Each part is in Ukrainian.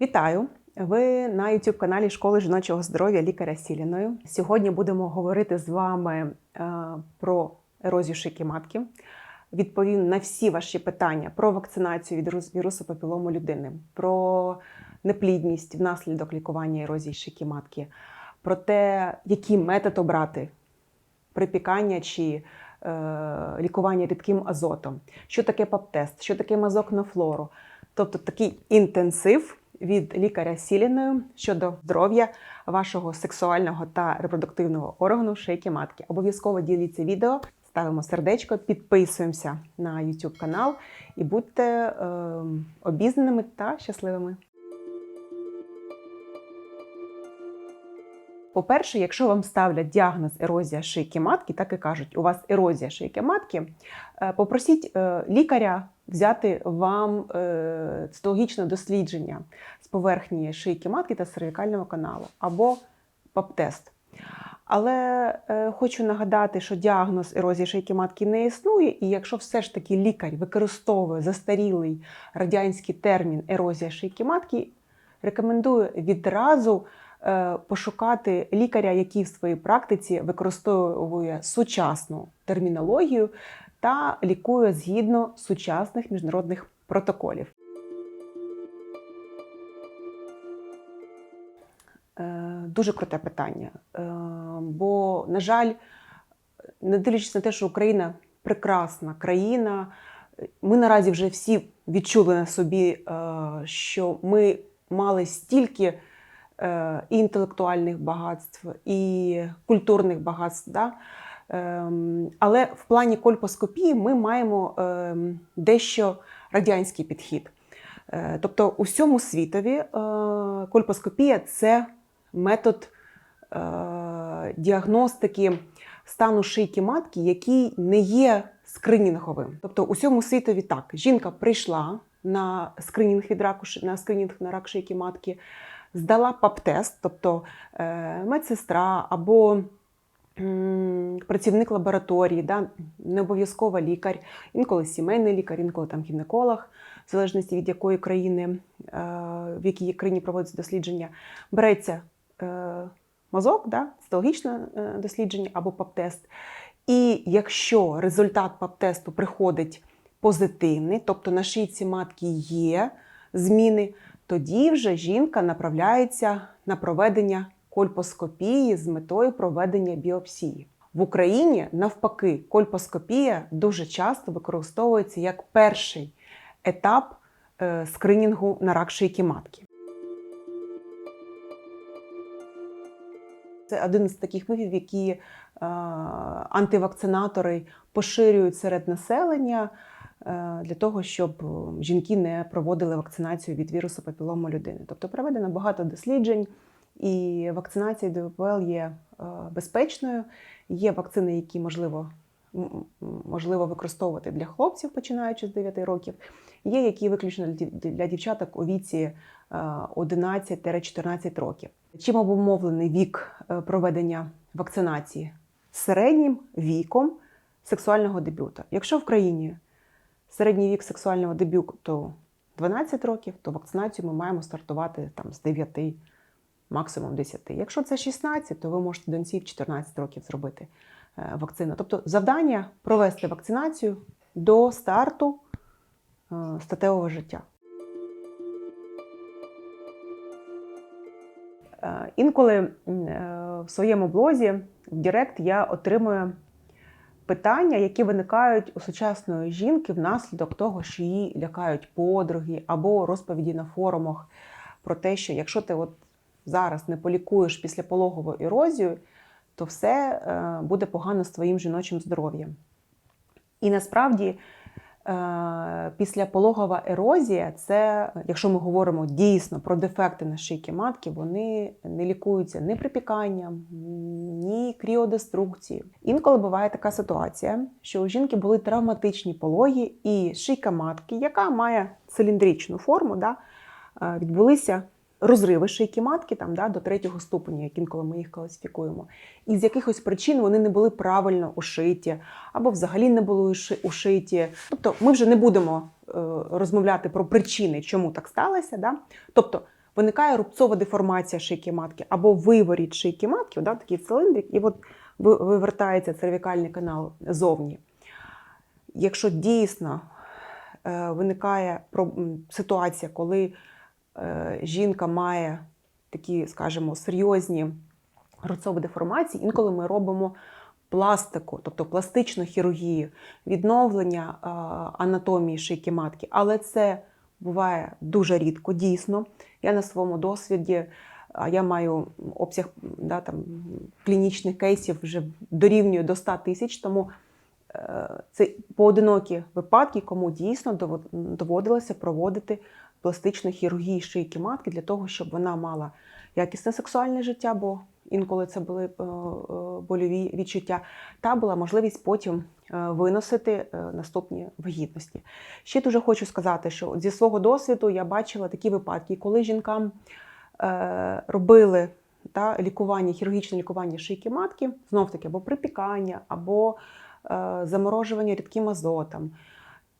Вітаю! Ви на youtube каналі Школи жіночого здоров'я лікаря Сіліною. Сьогодні будемо говорити з вами е, про ерозію шийки матки. Відповім на всі ваші питання про вакцинацію від рус- вірусу папілому людини, про неплідність внаслідок лікування ерозії шийки матки, про те, який метод обрати припікання чи е, лікування рідким азотом, що таке ПАП-тест, що таке мазок на флору. Тобто такий інтенсив від лікаря Сіліною щодо здоров'я вашого сексуального та репродуктивного органу шийки матки. Обов'язково діліться відео, ставимо сердечко, підписуємося на YouTube канал і будьте е, обізнаними та щасливими. По-перше, якщо вам ставлять діагноз ерозія шийки матки, так і кажуть, у вас ерозія шийки матки, е, попросіть е, лікаря взяти вам е, цитологічне дослідження з поверхні шийки матки та cervicального каналу або ПАП-тест. Але хочу нагадати, що діагноз ерозії шийки матки не існує, і якщо все ж таки лікар використовує застарілий радянський термін ерозія шийки матки, рекомендую відразу пошукати лікаря, який в своїй практиці використовує сучасну термінологію та лікує згідно сучасних міжнародних протоколів. Е, Дуже круте питання. Е, Бо, на жаль, не дивлячись на те, що Україна прекрасна країна, ми наразі вже всі відчули на собі, е, що ми мали стільки е, і інтелектуальних багатств, і культурних багатств. Да? Ем, Але в плані кольпоскопії ми маємо ем, дещо радянський підхід. Е, Тобто, у всьому світові е, кольпоскопія це метод е, діагностики стану шийки матки, який не є скринінговим. Тобто, у всьому світові так, жінка прийшла на скринінг від раку, на скринінг на рак шийки матки, здала ПАП-тест, тобто е, медсестра або працівник лабораторії, да, не обов'язково лікар, інколи сімейний лікар, інколи там гінеколог, в залежності від якої країни, е, в якій країні проводиться дослідження, береться е, мазок, да, цитологічне дослідження або ПАП-тест. І якщо результат ПАП-тесту приходить позитивний, тобто на шийці матки є зміни, тоді вже жінка направляється на проведення кольпоскопії з метою проведення біопсії. В Україні навпаки, кольпоскопія дуже часто використовується як перший етап е, скринінгу на рак шийки матки. Це один з таких міфів, які е, антивакцинатори поширюють серед населення для того, щоб е, жінки не проводили вакцинацію від вірусу папілому людини. Тобто проведено багато досліджень, і вакцинація від ВПЛ є е, безпечною. Є вакцини, які можливо, можливо використовувати для хлопців, починаючи з 9 років. Є, які виключно для дівчаток у віці е, 11-14 років. Чим обумовлений вік е, проведення вакцинації? Середнім віком сексуального дебюту. Якщо в країні середній вік сексуального дебюту 12 років, то вакцинацію ми маємо стартувати там з 9, максимум 10. Якщо це 16, то ви можете доньці в 14 років зробити е, вакцину. Тобто завдання провести вакцинацію до старту е, статевого життя. Е, Інколи в своєму блозі в Директ я отримую питання, які виникають у сучасної жінки внаслідок того, що її лякають подруги або розповіді на форумах про те, що якщо ти от зараз не полікуєш післяпологову ерозію, то все е, буде погано з твоїм жіночим здоров'ям. І насправді післяпологова ерозія це, якщо ми говоримо дійсно про дефекти на шийки матки, вони не лікуються ні припіканням, ні кріодеструкцією. Інколи буває така ситуація, що у жінки були травматичні пологи, і шийка матки, яка має циліндричну форму, да, е, відбулися розриви шийки матки там, да, до третього ступеня, як інколи ми їх класифікуємо. І з якихось причин вони не були правильно ушиті, або взагалі не були ушиті. Тобто ми вже не будемо е, розмовляти про причини, чому так сталося. Да? Тобто виникає рубцова деформація шийки матки або виворіт шийки матки, да, такий цилиндрик, і от вивертається цервікальний канал зовні. Якщо дійсно е, виникає ситуація, коли жінка має такі, скажімо, серйозні рубцові деформації, інколи ми робимо пластику, тобто пластичну хірургію, відновлення е, анатомії шийки матки, але це буває дуже рідко, дійсно. Я на своєму досвіді, а я маю обсяг да, там, клінічних кейсів вже дорівнює до 100 тисяч, тому е, це поодинокі випадки, кому дійсно доводилося проводити пластичну хірургію шийки матки для того, щоб вона мала якісне сексуальне життя, бо інколи це були е, е, больові відчуття, та була можливість потім е, виносити наступні вагітності. Ще дуже хочу сказати, що зі свого досвіду я бачила такі випадки, коли жінкам робили та, лікування, хірургічне лікування шийки матки, знов таки або припікання, або заморожування рідким азотом.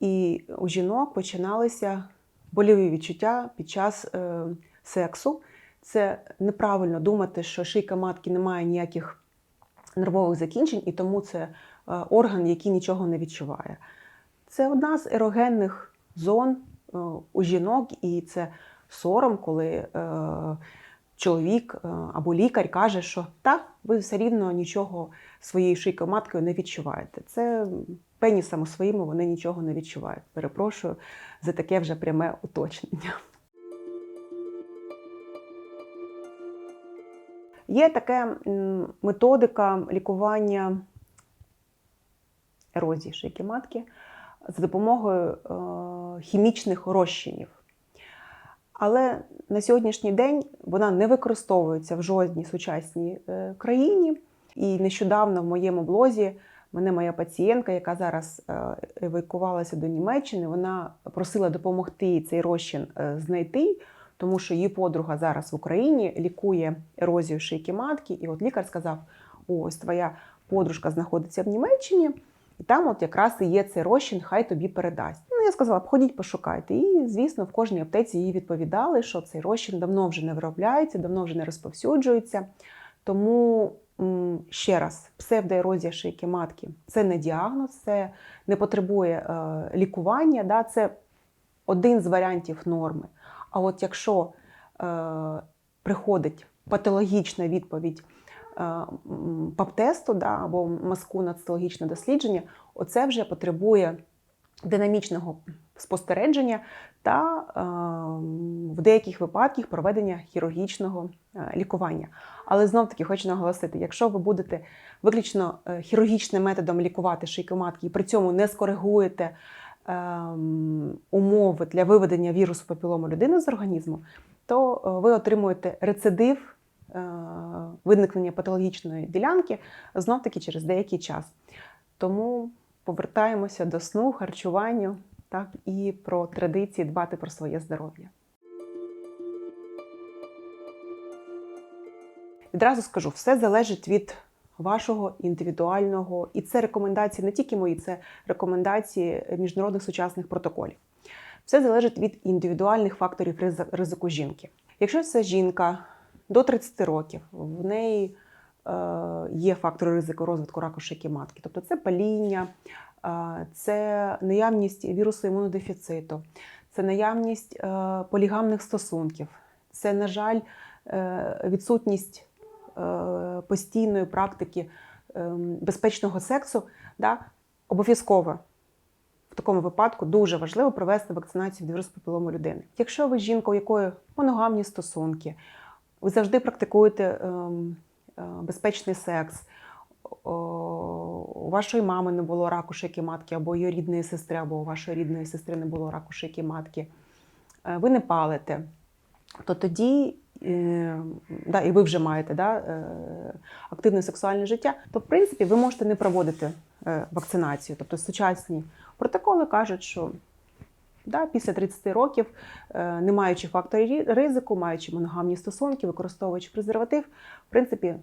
І у жінок починалися больові відчуття під час е, сексу. Це неправильно думати, що шийка матки не має ніяких нервових закінчень, і тому це е, орган, який нічого не відчуває. Це одна з ерогенних зон е, у жінок, і це сором, коли е, чоловік е, або лікар каже, що так, ви все рівно нічого своєю шийкою маткою не відчуваєте. Це пенісами своїми вони нічого не відчувають. Перепрошую за таке вже пряме уточнення. Є така методика лікування ерозії шийки матки за допомогою е, хімічних розчинів. Але на сьогоднішній день вона не використовується в жодній сучасній е, країні. І нещодавно в моєму блозі мене моя пацієнтка, яка зараз е, евакувалася до Німеччини, вона просила допомогти цей розчин е, знайти, тому що її подруга зараз в Україні лікує ерозію шийки матки. І от лікар сказав: ось твоя подружка знаходиться в Німеччині, і там от якраз і є цей розчин, хай тобі передасть. Ну, я сказала, ходіть, пошукайте. І, звісно, в кожній аптеці їй відповідали, що цей розчин давно вже не виробляється, давно вже не розповсюджується. Тому ще раз, псевдоерозія шийки матки це не діагноз, це не потребує е, лікування, да, це один з варіантів норми. А от якщо е, приходить патологічна відповідь е, ПАП-тесту да, або мазку на цитологічне дослідження, оце вже потребує динамічного спостереження та е, в деяких випадках проведення хірургічного е, лікування. Але знов таки хочу наголосити: якщо ви будете виключно е, хірургічним методом лікувати шийку матки і при цьому не скоригуєте ем, умови для виведення вірусу папілому людини з організму, то ви отримуєте рецидив виникнення патологічної ділянки знов таки через деякий час. Тому повертаємося до сну, харчуванню так, і про традиції дбати про своє здоров'я. Відразу скажу, все залежить від вашого індивідуального, і це рекомендації не тільки мої, це рекомендації міжнародних сучасних протоколів. Все залежить від індивідуальних факторів ризику жінки. Якщо це жінка до 30 років, в неї е, є фактори ризику розвитку раку шийки матки, тобто це паління, це наявність вірусу імунодефіциту, це наявність е, полігамних стосунків, це, на жаль, е, відсутність е, постійної практики безпечного сексу, да, обов'язково в такому випадку дуже важливо провести вакцинацію від вірусу папілому людини. Якщо ви жінка, у якої моногамні стосунки, ви завжди практикуєте ем, безпечний секс. У вашої мами не було раку шийки матки, або її рідної сестри, або у вашої рідної сестри не було раку шийки матки, е, ви не палите, то тоді, е, да, і ви вже маєте да, е, активне сексуальне життя, то в принципі ви можете не проводити вакцинацію. Тобто сучасні протоколи кажуть, що да, після 30 років, не маючи факторів ризику, маючи моногамні стосунки, використовуючи презерватив, в принципі,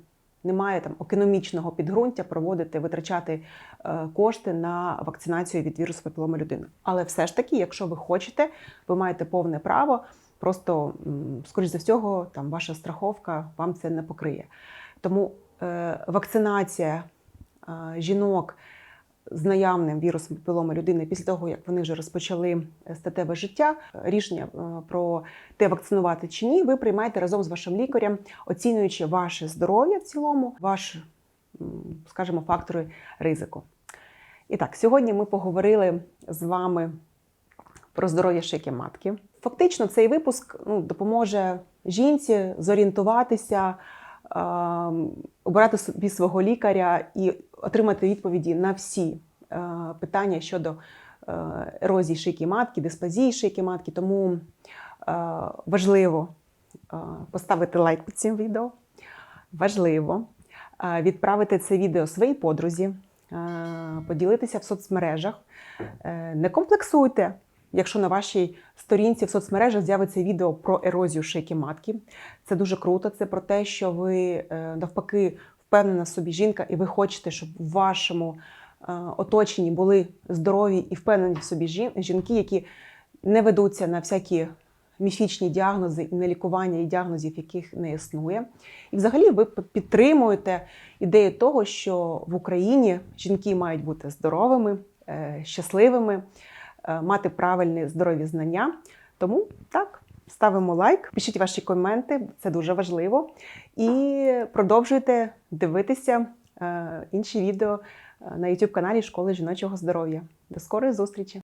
немає там економічного підґрунтя проводити, витрачати е, кошти на вакцинацію від вірусу папіломи людини. Але все ж таки, якщо ви хочете, ви маєте повне право просто, скоріш за всього, там ваша страховка вам це не покриє. Тому е, вакцинація е, жінок з наявним вірусом папіломи людини після того, як вони вже розпочали е, статеве життя, рішення е, про те, вакцинувати чи ні, ви приймаєте разом з вашим лікарем, оцінюючи ваше здоров'я в цілому, ваші, скажімо, фактори ризику. І так, сьогодні ми поговорили з вами про здоров'я шийки матки. Фактично, цей випуск ну, допоможе жінці зорієнтуватися, е, обирати собі свого лікаря і отримати відповіді на всі е, питання щодо е, ерозії шийки матки, дисплазії шийки матки. Тому е, важливо поставити лайк під цим відео. Важливо відправити це відео своїй подрузі, поділитися в соцмережах. Не комплексуйте, якщо на вашій сторінці в соцмережах з'явиться відео про ерозію шийки матки. Це дуже круто. Це про те, що ви навпаки впевнена в собі жінка, і ви хочете, щоб в вашому е, оточенні були здорові і впевнені в собі жінки, які не ведуться на всякі міфічні діагнози і на лікування і діагнозів, яких не існує. І взагалі ви підтримуєте ідею того, що в Україні жінки мають бути здоровими, е, щасливими, е, мати правильні здорові знання. Тому так, ставимо лайк, пишіть ваші коменти, це дуже важливо. І продовжуйте дивитися е, інші відео е, на YouTube каналі Школи жіночого здоров'я. До скорої зустрічі!